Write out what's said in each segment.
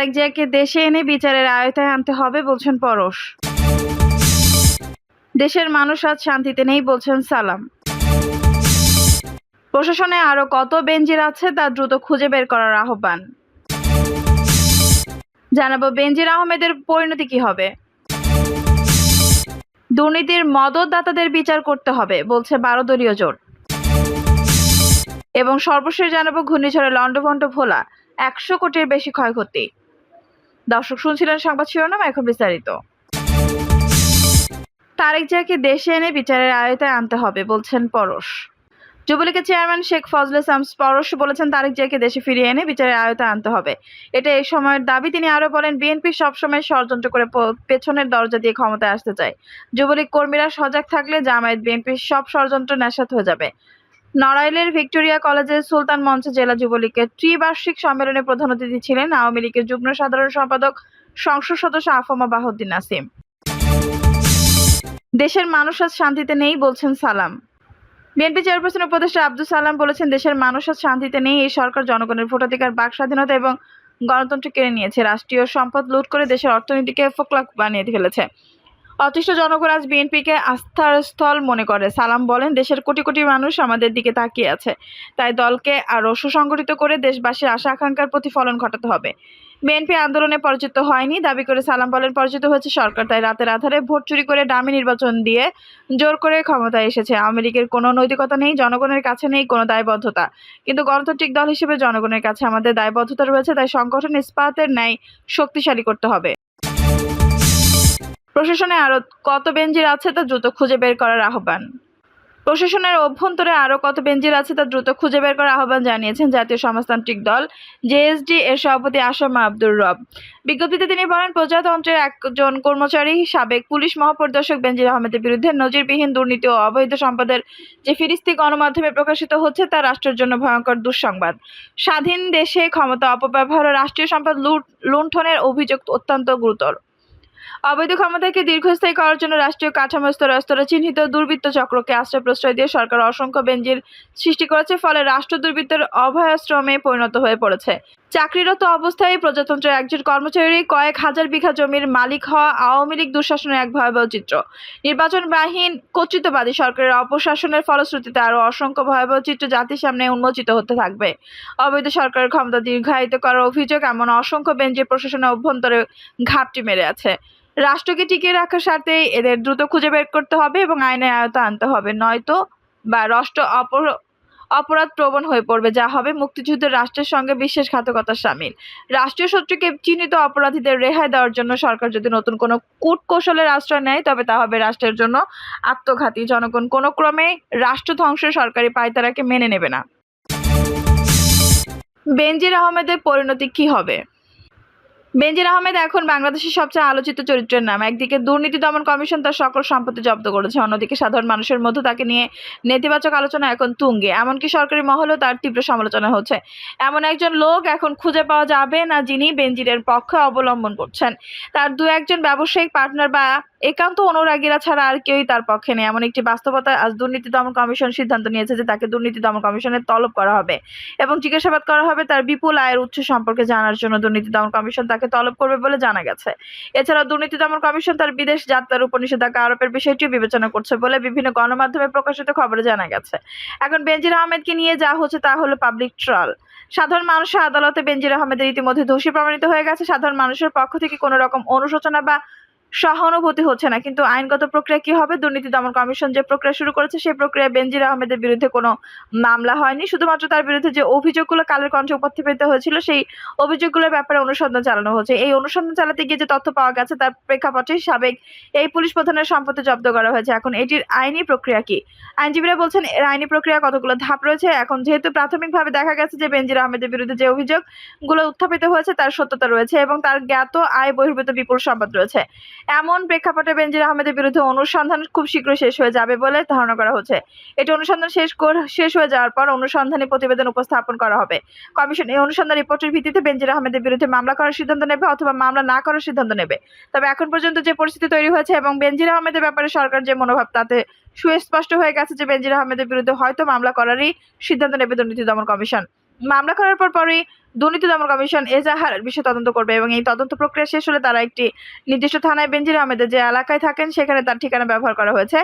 তারেক জিয়াকে দেশে এনে বিচারের আয়তায় আনতে হবে বলছেন পরশ। দেশের মানুষ আজ শান্তিতে নেই বলছেন সালাম। প্রশাসনে আরও কত বেঞ্জির আছে তা দ্রুত খুঁজে বের করার আহ্বান। জানাব বেনজির আহমেদের পরিণতি কি হবে। দুর্নীতির মদতদাতাদের বিচার করতে হবে, বলছে বারো দলীয় জোট। এবং সর্বশেষ জানাব ঘূর্ণিঝড়ে লন্ডভন্ড ভোলা, একশো কোটির বেশি ক্ষয়ক্ষতি। দর্শক শুনছিলেন সংবাদ শিরোনাম, এখন বিস্তারিত। তারেক জিয়াকে দেশে এনে বিচারের আয়তায় আনতে হবে বলছেন পরশ। যুবলীগের চেয়ারম্যান শেখ ফজলে শামস পরশ বলেছেন, তারেক জিয়াকে দেশে ফিরিয়ে এনে বিচারের আয়তায় আনতে হবে। এটা এই সময়ের দাবি। তিনি আরও বলেন, বিএনপি সবসময় ষড়যন্ত্র করে পেছনের দরজা দিয়ে ক্ষমতায় আসতে চায়। যুবলীগ কর্মীরা সজাগ থাকলে জামায়াত বিএনপির সব ষড়যন্ত্র নেশাত হয়ে যাবে। নড়াইলের ভিক্টোরিয়া কলেজের সুলতান মঞ্চে জেলা যুবলীগের ত্রিবার্ষিক সম্মেলনে প্রধান অতিথি ছিলেন আওয়ামী লীগের যুগ্ম সাধারণ সম্পাদক, সংসদ সদস্য আফমা বাহুদ্দিন নাসিম। দেশের মানুষ আজ শান্তিতে নেই বলছেন সালাম। বিএনপি চেয়ারপারসন উপদেষ্টা আব্দুল সালাম বলেছেন, দেশের মানুষ আজ শান্তিতে নেই, এই সরকার জনগণের ভোটাধিকার বাক স্বাধীনতা এবং গণতন্ত্র কেড়ে নিয়েছে। রাষ্ট্রীয় সম্পদ লুট করে দেশের অর্থনীতিকে ফোকলাক বানিয়ে ফেলেছে। অতিষ্ঠ জনগণ আজ বিএনপিকে আস্থার স্থল মনে করে। সালাম বলেন, দেশের কোটি কোটি মানুষ আমাদের দিকে তাকিয়ে আছে। তাই দলকে আরও সুসংগঠিত করে দেশবাসীর আশা আকাঙ্ক্ষার প্রতিফলন ঘটাতে হবে। বিএনপি আন্দোলনে পরিচিত হয়নি, দাবি করে সালাম বলেন পরিচিত হয়েছে সরকার। তাই রাতের আধারে ভোট চুরি করে ডামি নির্বাচন দিয়ে জোর করে ক্ষমতায় এসেছে। আওয়ামী লীগের কোনো নৈতিকতা নেই, জনগণের কাছে নেই কোনো দায়বদ্ধতা। কিন্তু গণতান্ত্রিক দল হিসেবে জনগণের কাছে আমাদের দায়বদ্ধতা রয়েছে, তাই সংগঠন ইস্পাতের ন্যায় শক্তিশালী করতে হবে। প্রশাসনে আরও কত বেঞ্জির আছে তা দ্রুত খুঁজে বের করার আহ্বান। প্রশাসনের অভ্যন্তরে আরও কত বেঞ্জির আছে তা দ্রুত খুঁজে বের করার আহ্বান জানিয়েছেন জাতীয় সমাজতান্ত্রিক দল জেএসডি এর সভাপতি আসম আব্দুর রব। বিজ্ঞপ্তিতে তিনি বলেন, প্রজাতন্ত্রের একজন কর্মচারী, সাবেক পুলিশ মহাপরিদর্শক বেনজির আহমেদের বিরুদ্ধে নজিরবিহীন দুর্নীতি ও অবৈধ সম্পদের যে ফিরিস্তি গণমাধ্যমে প্রকাশিত হচ্ছে তা রাষ্ট্রের জন্য ভয়ঙ্কর দুঃসংবাদ। স্বাধীন দেশে ক্ষমতা অপব্যবহার ও রাষ্ট্রীয় সম্পদ লুণ্ঠনের অভিযোগ অত্যন্ত গুরুতর। অবৈধ ক্ষমতাকে দীর্ঘস্থায়ী করার জন্য রাষ্ট্রীয় কাঠামো স্তরে স্তরে চিহ্নিত দুর্বৃত্ত চক্রকে আশ্রয় প্রশ্রয় দিয়ে সরকার অসংখ্য বেঞ্জির সৃষ্টি করেছে, ফলে রাষ্ট্র দুর্বৃত্তের অভয়াশ্রমে পরিণত হয়ে পড়েছে। চাকরিরত অবস্থায় প্রজাতন্ত্রের একজন কর্মচারী, কয়েক হাজার বিঘা জমির মালিক হওয়া আওয়ামী লীগ দুঃশাসনের এক ভয়াবহ চিত্র। নির্বাচন বাহীন কর্তৃত্ববাদী সরকারের অপশাসনের ফলশ্রুতিতে আরও অসংখ্য ভয়াবহ চিত্র জাতির সামনে উন্মোচিত হতে থাকবে। অবৈধ সরকারের ক্ষমতা দীর্ঘায়িত করার অভিযোগ এমন অসংখ্য বেঞ্জির প্রশাসনের অভ্যন্তরে ঘাপটি মেরে আছে। রাষ্ট্রকে টিকিয়ে রাখার স্বার্থে এদের দ্রুত খুঁজে বের করতে হবে এবং আইনের আয়তা আনতে হবে। নয়তো বা রাষ্ট্র অপর অপরাধ প্রবণ হয়ে পড়বে, যা হবে মুক্তিযুদ্ধের রাষ্ট্রের সঙ্গে বিশ্বাসঘাতকতার সামিল। রাষ্ট্রীয় শত্রুকে চিহ্নিত অপরাধীদের রেহাই দেওয়ার জন্য সরকার যদি নতুন কোনো কূট কৌশলের আশ্রয় নেয়, তবে তা হবে রাষ্ট্রের জন্য আত্মঘাতী। জনগণ কোনো ক্রমে রাষ্ট্র ধ্বংসের সরকারি পায়তারাকে মেনে নেবে না। বেনজির আহমেদের পরিণতি কি হবে? বেনজির আহমেদ এখন বাংলাদেশের সবচেয়ে আলোচিত চরিত্রের নাম। একদিকে দুর্নীতি দমন কমিশন তার সকল সম্পত্তি জব্দ করেছে, অন্যদিকে সাধারণ মানুষের মধ্যে তাকে নিয়ে নেতিবাচক আলোচনা এখন তুঙ্গে। এমনকি সরকারি মহলেও তার তীব্র সমালোচনা হচ্ছে। এমন একজন লোক এখন খুঁজে পাওয়া যাবে না যিনি বেনজিরের পক্ষে অবলম্বন করছেন। তার দু একজন ব্যবসায়িক পার্টনার বা একান্ত অনুরাগীরা ছাড়া আর কেউই তার পক্ষে নেই। এমন একটি বাস্তবতা, আজ দুর্নীতি দমন কমিশন সিদ্ধান্ত নিয়েছে যে তাকে দুর্নীতি দমন কমিশনের তলব করা হবে এবং জিজ্ঞাসাবাদ করা হবে তার বিপুল আয়ের উৎস সম্পর্কে জানার জন্য দুর্নীতি দমন কমিশন তাকে তলব করবে বলে জানা গেছে। এছাড়াও দুর্নীতি দমন কমিশন তার বিদেশ যাত্রার উপর নিষেধাজ্ঞা আরোপের বিষয়টিও বিবেচনা করছে বলে বিভিন্ন গণমাধ্যমে প্রকাশিত খবরে জানা গেছে। এখন বেনজির আহমেদকে নিয়ে যা হচ্ছে তা হলো পাবলিক ট্রাল। সাধারণ মানুষের আদালতে বেনজির আহমেদের ইতিমধ্যে দোষী প্রমাণিত হয়ে গেছে। সাধারণ মানুষের পক্ষ থেকে কোনো রকম অনুশোচনা বা সহানুভূতি হচ্ছে না। কিন্তু আইনগত প্রক্রিয়া কি হবে? দুর্নীতি দমন কমিশন যে প্রক্রিয়া শুরু করেছে, সেই প্রক্রিয়ায় বেনজির আহমেদের বিরুদ্ধে কোনো মামলা হয়নি। শুধুমাত্র তার বিরুদ্ধে যে অভিযোগগুলো কালের কণ্ঠে উপস্থাপিত হয়েছিল, সেই অভিযোগগুলোর ব্যাপারে অনুসন্ধান চালানো হচ্ছে। এই অনুসন্ধান চালাতে গিয়ে যে তথ্য পাওয়া গেছে, তার প্রেক্ষাপটে সাবেক এই পুলিশ প্রধানের সম্পত্তি জব্দ করা হয়েছে। এখন এটির আইনি প্রক্রিয়া কি? আইনজীবীরা বলছেন, এর আইনি প্রক্রিয়া কতগুলো ধাপ রয়েছে? এখন যেহেতু প্রাথমিকভাবে দেখা গেছে যে বেনজির আহমেদের বিরুদ্ধে যে অভিযোগগুলো উত্থাপিত হয়েছে, তার সত্যতা রয়েছে এবং তার জ্ঞাত, আয় বহির্ভূত বিপুল সম্পদ রয়েছে। এমন প্রেক্ষাপটে বেনজির আহমেদের বিরুদ্ধে অনুসন্ধান খুব শীঘ্র শেষ হয়ে যাবে বলে ধারণা করা হচ্ছে। এটি অনুসন্ধান শেষ শেষ হয়ে যাওয়ার পর অনুসন্ধানী প্রতিবেদন উপস্থাপন করা হবে। কমিশন এই অনুসন্ধান রিপোর্টের ভিত্তিতে বেনজির আহমেদের বিরুদ্ধে মামলা করার সিদ্ধান্ত নেবে অথবা মামলা না করার সিদ্ধান্ত নেবে। তবে এখন পর্যন্ত যে পরিস্থিতি তৈরি হয়েছে এবং বেনজির আহমেদের ব্যাপারে সরকার যে মনোভাব তাতে সুস্পষ্ট হয়ে গেছে যে বেনজির আহমেদের বিরুদ্ধে হয়তো মামলা করারই সিদ্ধান্ত নেবে দুর্নীতি দমন কমিশন। মামলা করার পর পরই দুর্নীতি দমন কমিশন এজাহারের বিষয়ে তদন্ত করবে এবং এই তদন্ত প্রক্রিয়া শেষ হলে তারা একটি নির্দিষ্ট থানায় বেনজির আহমেদের যে এলাকায় থাকেন, সেখানে তার ঠিকানা ব্যবহার করা হয়েছে।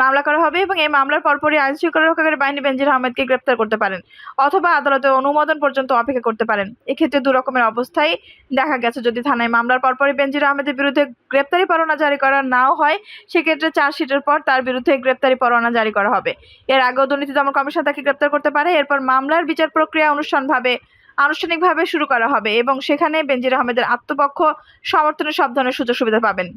মামলা করা হবে এবং এই মামলার পরপরই আইন শৃঙ্খলা রক্ষাকারী বাহিনী বেঞ্জির আহমেদকে গ্রেপ্তার করতে পারেন অথবা আদালতে অনুমোদন পর্যন্ত অপেক্ষা করতে পারেন। এক্ষেত্রে দু রকমের অবস্থায় দেখা গেছে। যদি থানায় মামলার পরপরই বেনজির আহমেদের বিরুদ্ধে গ্রেপ্তারি পরোয়ানা জারি করা নাও হয়, সেক্ষেত্রে চার্জশিটের পর তার বিরুদ্ধে গ্রেপ্তারি পরোয়ানা জারি করা হবে। এর আগেও দুর্নীতি দমন কমিশন তাকে গ্রেপ্তার করতে পারে। এরপর মামলার বিচার প্রক্রিয়া অনুষ্ঠানভাবে আনুষ্ঠানিকভাবে শুরু করা হবে এবং সেখানে বেনজির আহমেদের আত্মপক্ষ, সমর্থনের সব ধরনের সুযোগ সুবিধা পাবেন।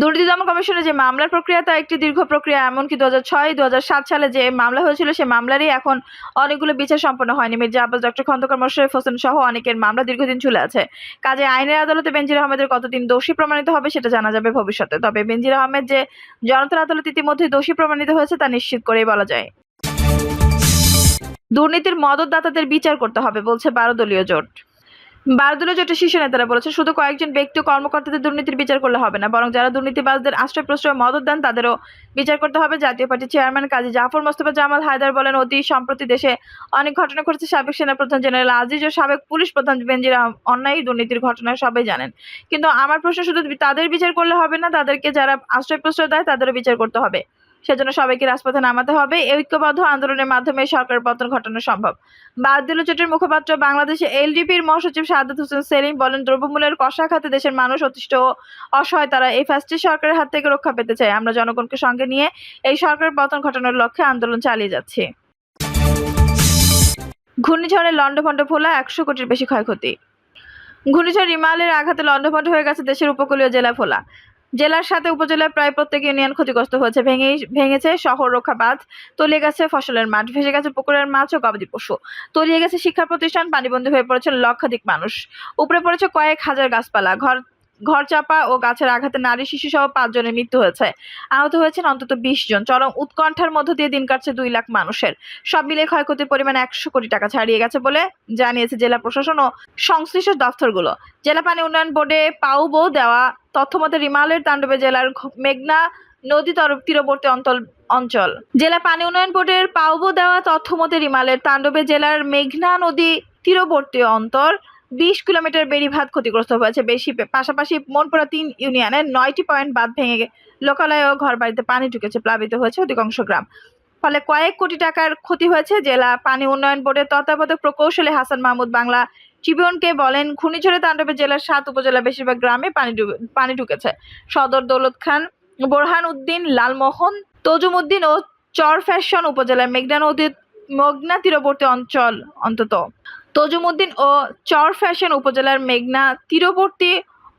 দুর্নীতি দমন কমিশনের যে মামলার প্রক্রিয়া, তা একটি দীর্ঘ প্রক্রিয়া, এমনকি দু হাজার ছয় দু সালে যে মামলা হয়েছিল, সে মামলারই এখন অনেকগুলো বিচার সম্পন্ন হয়নি। মির্জা আব্বাস, ডক্টর খন্দকার মোশারফ হোসেন সহ অনেকের মামলা দীর্ঘদিন চলে আছে। কাজে আইনের আদালতে বেনজির আহমেদের কতদিন দোষী প্রমাণিত হবে সেটা জানা যাবে ভবিষ্যতে। তবে বেনজির আহমেদ যে জনতার আদালত ইতিমধ্যে দোষী প্রমাণিত হয়েছে, তা নিশ্চিত করেই বলা যায়। দুর্নীতির মদতদাতাদের বিচার করতে হবে, বলছে বারো দলীয় জোট। বারো দলীয় জোটের শীর্ষ নেতারা বলেছে, শুধু কয়েকজন ব্যক্তি কর্মকর্তাদের দুর্নীতির বিচার করলে হবে না, বরং যারা দুর্নীতিবাজদের আশ্রয় প্রশ্রয় মদত দেন, তাদেরও বিচার করতে হবে। জাতীয় পার্টির চেয়ারম্যান কাজী জাফর মোস্তফা জামাল হায়দার বলেন, অতি সম্প্রতি দেশে অনেক ঘটনা ঘটেছে। সাবেক সেনাপ্রধান জেনারেল আজিজ ও সাবেক পুলিশ প্রধান আহম- অন্যায় দুর্নীতির ঘটনা সবাই জানেন। কিন্তু আমার প্রশ্ন শুধু তাদের বিচার করলে হবে না, তাদেরকে যারা আশ্রয় প্রশ্রয় দেয়, তাদেরও বিচার করতে হবে। সেজন্য সবাইকে রাজপথে নামাতে হবে। ঐক্যবদ্ধ আন্দোলনের মাধ্যমে সরকার পতন ঘটানো সম্ভব। বাদদিল জোটের মুখপাত্র বাংলাদেশে এলডিপির মহাসচিব সাদাত হোসেন সেলিম বলেন, দ্রব্যমূল্যের কষা খাতে দেশের মানুষ অতিষ্ঠ অসহায়। তারা এই ফ্যাসিস্ট সরকারের হাত থেকে রক্ষা পেতে চায়। আমরা জনগণকে সঙ্গে নিয়ে এই সরকারের পতন ঘটানোর লক্ষ্যে আন্দোলন চালিয়ে যাচ্ছি। ঘূর্ণিঝড়ে লন্ডভন্ড ফোলা একশো কোটির বেশি ক্ষয়ক্ষতি। ঘূর্ণিঝড় রিমালের আঘাতে লন্ডভন্ড হয়ে গেছে দেশের উপকূলীয় জেলা ফোলা জেলার সাথে উপজেলার প্রায় প্রত্যেক ইউনিয়ন ক্ষতিগ্রস্ত হয়েছে। ভেঙে, ভেঙেছে শহর রক্ষা বাঁধ তলিয়ে গেছে ফসলের মাঠ, ভেসে গেছে পুকুরের মাছ ও গবাদি পশু। তলিয়ে গেছে শিক্ষা প্রতিষ্ঠান, পানিবন্দী হয়ে পড়েছে লক্ষাধিক মানুষ। উপরে পড়েছে কয়েক হাজার গাছপালা, ঘর ঘর চাপা ও গাছের আঘাতে নারী শিশু সহ পাঁচজনের মৃত্যু হয়েছে। আহত হয়েছেন অন্তত বিশ জন। চরম উৎকণ্ঠার মধ্য দিয়ে দিন কাটছে দুই লাখ মানুষের। সব মিলে ক্ষয়ক্ষতির পরিমাণ একশো কোটি টাকা ছাড়িয়ে গেছে বলে জানিয়েছে জেলা প্রশাসন ও সংশ্লিষ্ট দফতরগুলো। জেলা পানি উন্নয়ন বোর্ডে পাউবো দেওয়া তথ্যমতে রিমালের তাণ্ডবে জেলার মেঘনা নদী তর- তীরবর্তী অঞ্চল অঞ্চল। জেলা পানি উন্নয়ন বোর্ডের পাউবো দেওয়া তথ্যমতে রিমালের তাণ্ডবে জেলার মেঘনা নদী তীরবর্তী অন্তর বিশ কিলোমিটার বেড়িভাত ক্ষতিগ্রস্ত হয়েছে। বেশি পাশাপাশি মনপুরা তিন ইউনিয়নের নয়টি পয়েন্ট বাঁধ ভেঙে লোকালয় ও ঘর বাড়িতে পানি ঢুকেছে, প্লাবিত হয়েছে অধিকাংশ গ্রাম। ফলে কয়েক কোটি টাকার ক্ষতি হয়েছে জেলা পানি উন্নয়ন বোর্ডের তত্ত্বাবধায়ক প্রকৌশলী হাসান মাহমুদ বাংলা ট্রিবিউনকে বলেন, ঘূর্ণিঝড়ে তাণ্ডবে জেলার সাত উপজেলা বেশিরভাগ গ্রামে পানি পানি ঢুকেছে। সদর দৌলত খান, বোরহান উদ্দিন, লালমোহন, তজুমুদ্দিন ও চর ফ্যাশন উপজেলার মেঘনা নদীর মগ্না তীরবর্তী অঞ্চল অন্তত। তজুমুদ্দিন ও চর ফ্যাশন উপজেলার মেঘনা তীরবর্তী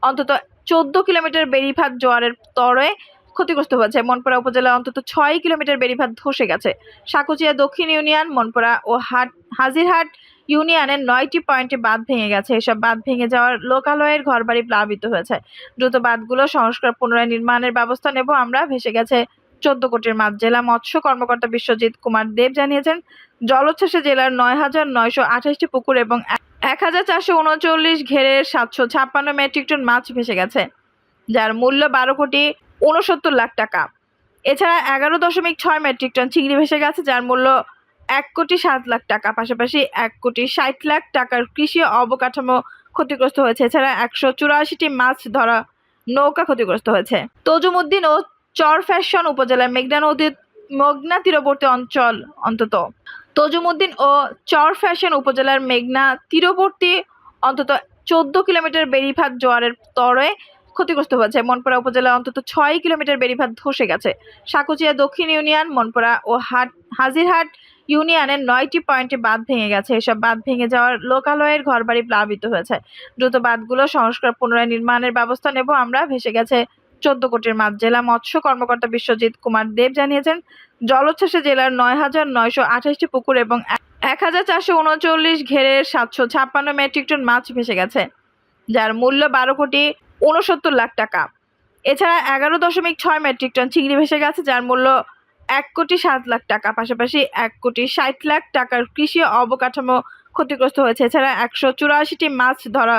অন্তত চোদ্দ কিলোমিটার বেড়িভাত জোয়ারের তরে ক্ষতিগ্রস্ত হয়েছে। মনপুরা উপজেলায় অন্তত ছয় কিলোমিটার বেড়িভাত ধসে গেছে। সাকুচিয়া দক্ষিণ ইউনিয়ন, মনপুরা ও হাট হাজিরহাট ইউনিয়নের নয়টি পয়েন্টে বাঁধ ভেঙে গেছে। এসব বাঁধ ভেঙে যাওয়ার লোকালয়ের ঘরবাড়ি প্লাবিত হয়েছে। দ্রুত বাঁধগুলো সংস্কার পুনরায় নির্মাণের ব্যবস্থা নেব। আমরা ভেসে গেছে চোদ্দ কোটির মাছ জেলা মৎস্য কর্মকর্তা বিশ্বজিৎ কুমার দেব জানিয়েছেন জলোচ্ছ্বাসে জেলার নয় হাজার নয়শো আঠাশটি পুকুর এবং এক হাজার চারশো উনচল্লিশ ঘেরের সাতশো ছাপ্পান্ন মেট্রিক টন মাছ ভেসে গেছে, যার মূল্য বারো কোটি উনসত্তর লাখ টাকা। এছাড়া এগারো দশমিক ছয় মেট্রিক টন চিংড়ি ভেসে গেছে, যার মূল্য এক কোটি সাত লাখ টাকা, পাশাপাশি এক কোটি ষাট লাখ টাকার কৃষি অবকাঠামো ক্ষতিগ্রস্ত হয়েছে। এছাড়া একশো চুরাশিটি মাছ ধরা নৌকা ক্ষতিগ্রস্ত হয়েছে। তজুমুদ্দিন ও চর ফ্যাশন উপজেলার মেঘনা নদীর মগ্না তীরবর্তী অঞ্চল অন্তত। তজুমুদ্দিন ও চর ফ্যাশন উপজেলার মেঘনা তীরবর্তী অন্তত চোদ্দ কিলোমিটার বেড়িভাত জোয়ারের তরে ক্ষতিগ্রস্ত হয়েছে। মনপুরা উপজেলায় অন্তত ছয় কিলোমিটার বেড়িভাত ধসে গেছে। সাকুচিয়া দক্ষিণ ইউনিয়ন, মনপুরা ও হাট হাজিরহাট ইউনিয়নের নয়টি পয়েন্টে বাঁধ ভেঙে গেছে। এসব বাঁধ ভেঙে যাওয়ার লোকালয়ের ঘরবাড়ি প্লাবিত হয়েছে। দ্রুত বাঁধগুলো সংস্কার পুনরায় নির্মাণের ব্যবস্থা নেব। আমরা ভেসে গেছে চোদ্দ কোটির মাছ জেলা মৎস্য কর্মকর্তা বিশ্বজিৎ কুমার দেব জানিয়েছেন জলোচ্ছ্বাসে জেলার নয় হাজার নয়শো আঠাশটি পুকুর এবং এক হাজার চারশো উনচল্লিশ ঘেরের সাতশো ছাপ্পান্ন মেট্রিক টন মাছ ভেসে গেছে, যার মূল্য বারো কোটি উনসত্তর লাখ টাকা। এছাড়া এগারো দশমিক ছয় মেট্রিক টন চিংড়ি ভেসে গেছে, যার মূল্য এক কোটি সাত লাখ টাকা। পাশাপাশি এক কোটি ষাট লাখ টাকার কৃষি অবকাঠামো ক্ষতিগ্রস্ত হয়েছে। এছাড়া একশো চুরাশিটি মাছ ধরা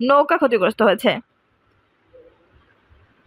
নৌকা ক্ষতিগ্রস্ত হয়েছে।